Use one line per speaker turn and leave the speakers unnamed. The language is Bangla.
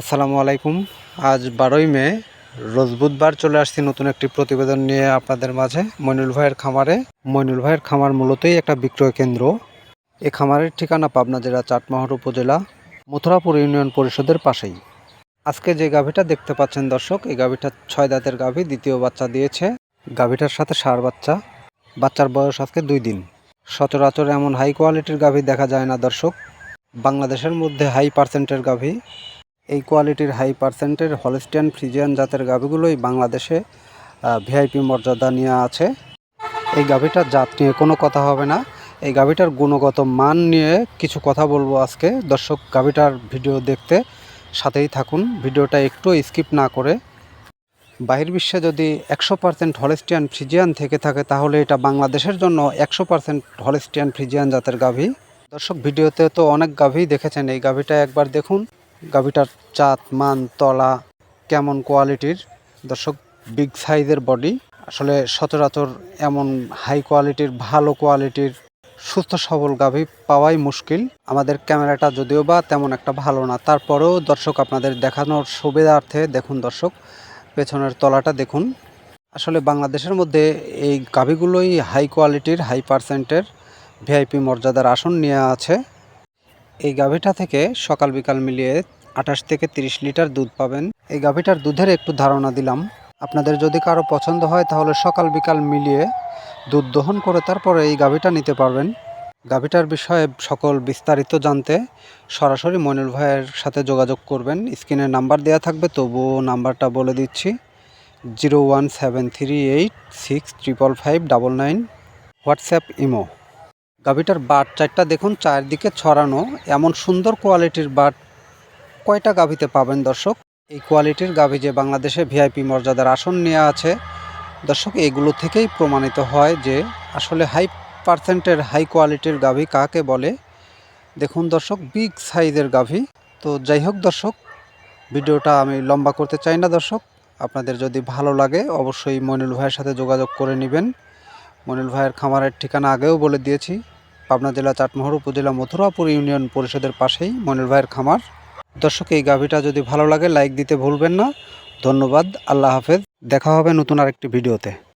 আসসালামু আলাইকুম। আজ বারোই মে, রোজ বুধবার চলে আসছি নতুন একটি প্রতিবেদন নিয়ে আপনাদের মাঝে মইনুল ভাইয়ের খামারে। মইনুল ভাইয়ের খামার মূলতই একটা বিক্রয় কেন্দ্র। এই খামারের ঠিকানা পাবনা জেলা চাটমোহর উপজেলা, মথুরাপুর ইউনিয়ন পরিষদের পাশেই। আজকে যে গাভীটা দেখতে পাচ্ছেন দর্শক, এই গাভীটা ছয় দাঁতের গাভী, দ্বিতীয় বাচ্চা দিয়েছে। গাভীটার সাথে সার বাচ্চা। বাচ্চার বয়স আজকে দুই দিন। সচরাচর এমন হাই কোয়ালিটির গাভী দেখা যায় না দর্শক। বাংলাদেশের মধ্যে হাই পার্সেন্টের গাভী। এই কোয়ালিটির হাই পার্সেন্টের হলস্টিয়ান ফ্রিজিয়ান জাতের গাভীগুলোই বাংলাদেশে ভিআইপি মর্যাদা নিয়ে আছে। এই গাভীটার জাত নিয়ে কোনো কথা হবে না। এই গাভীটার গুণগত মান নিয়ে কিছু কথা বলব আজকে। দর্শক, গাভীটার ভিডিও দেখতে সাথেই থাকুন। ভিডিওটা একটু স্কিপ না করে। বাহির বিশ্বে যদি একশো পার্সেন্ট হলেস্টিয়ান ফ্রিজিয়ান থেকে থাকে, তাহলে এটা বাংলাদেশের জন্য একশো পার্সেন্ট হলেস্টিয়ান ফ্রিজিয়ান জাতের গাভী। দর্শক, ভিডিওতে তো অনেক গাভী দেখেছেন। এই গাভীটা একবার দেখুন। গাভীটার চাঁদ, মান, তলা কেমন কোয়ালিটির? দর্শক, বিগ সাইজের বডি। আসলে সচরাচর এমন হাই কোয়ালিটির, ভালো কোয়ালিটির, সুস্থ সবল গাভী পাওয়াই মুশকিল। আমাদের ক্যামেরাটা যদিও বা তেমন একটা ভালো না, তারপরেও দর্শক আপনাদের দেখানোর সুবিধার্থে দেখুন দর্শক, পেছনের তলাটা দেখুন। আসলে বাংলাদেশের মধ্যে এই গাভীগুলোই হাই কোয়ালিটির, হাই পার্সেন্টের ভিআইপি মর্যাদার আসন নিয়ে আছে। এই গাভীটা থেকে সকাল বিকাল মিলিয়ে আঠাশ থেকে তিরিশ লিটার দুধ পাবেন। এই গাভীটার দুধের একটু ধারণা দিলাম। আপনাদের যদি কারও পছন্দ হয়, তাহলে সকাল বিকাল মিলিয়ে দুধ দহন করে তারপরে এই গাভীটা নিতে পারবেন। গাভীটার বিষয়ে সকল বিস্তারিত জানতে সরাসরি মইনুল ভাইয়ের সাথে যোগাযোগ করবেন। স্ক্রিনে নাম্বার দেওয়া থাকবে, তবুও নাম্বারটা বলে দিচ্ছি, zero one seven three eight six triple five double nine WhatsApp imo. গাভীটার but চারটা দেখুন, চারদিকে ছড়ানো। এমন সুন্দর কোয়ালিটির বাট কয়টা গাভীতে পাবেন দর্শক? এই কোয়ালিটির গাভী যে বাংলাদেশে ভিআইপি মর্যাদার আসন নেওয়া আছে, দর্শক, এগুলো থেকেই প্রমাণিত হয় যে আসলে হাই পার্সেন্টের হাই কোয়ালিটির গাভী কাকে বলে। দেখুন দর্শক, বিগ সাইজের গাভী। তো যাই হোক দর্শক, ভিডিওটা আমি লম্বা করতে চাই না দর্শক। আপনাদের যদি ভালো লাগে, অবশ্যই মনিল ভাইয়ের সাথে যোগাযোগ করে নেবেন। মনিল ভাইয়ের খামারের ঠিকানা আগেও বলে দিয়েছি। পাবনা জেলা চাটমোহর উপজেলা মথুরাপুর ইউনিয়ন পরিষদের পাশেই মনির ভাইয়ের খামার। দর্শক, এই গাভীটা যদি ভালো লাগে, লাইক দিতে ভুলবেন না। ধন্যবাদ, আল্লাহ হাফেজ। দেখা হবে নতুন আরেকটি ভিডিওতে।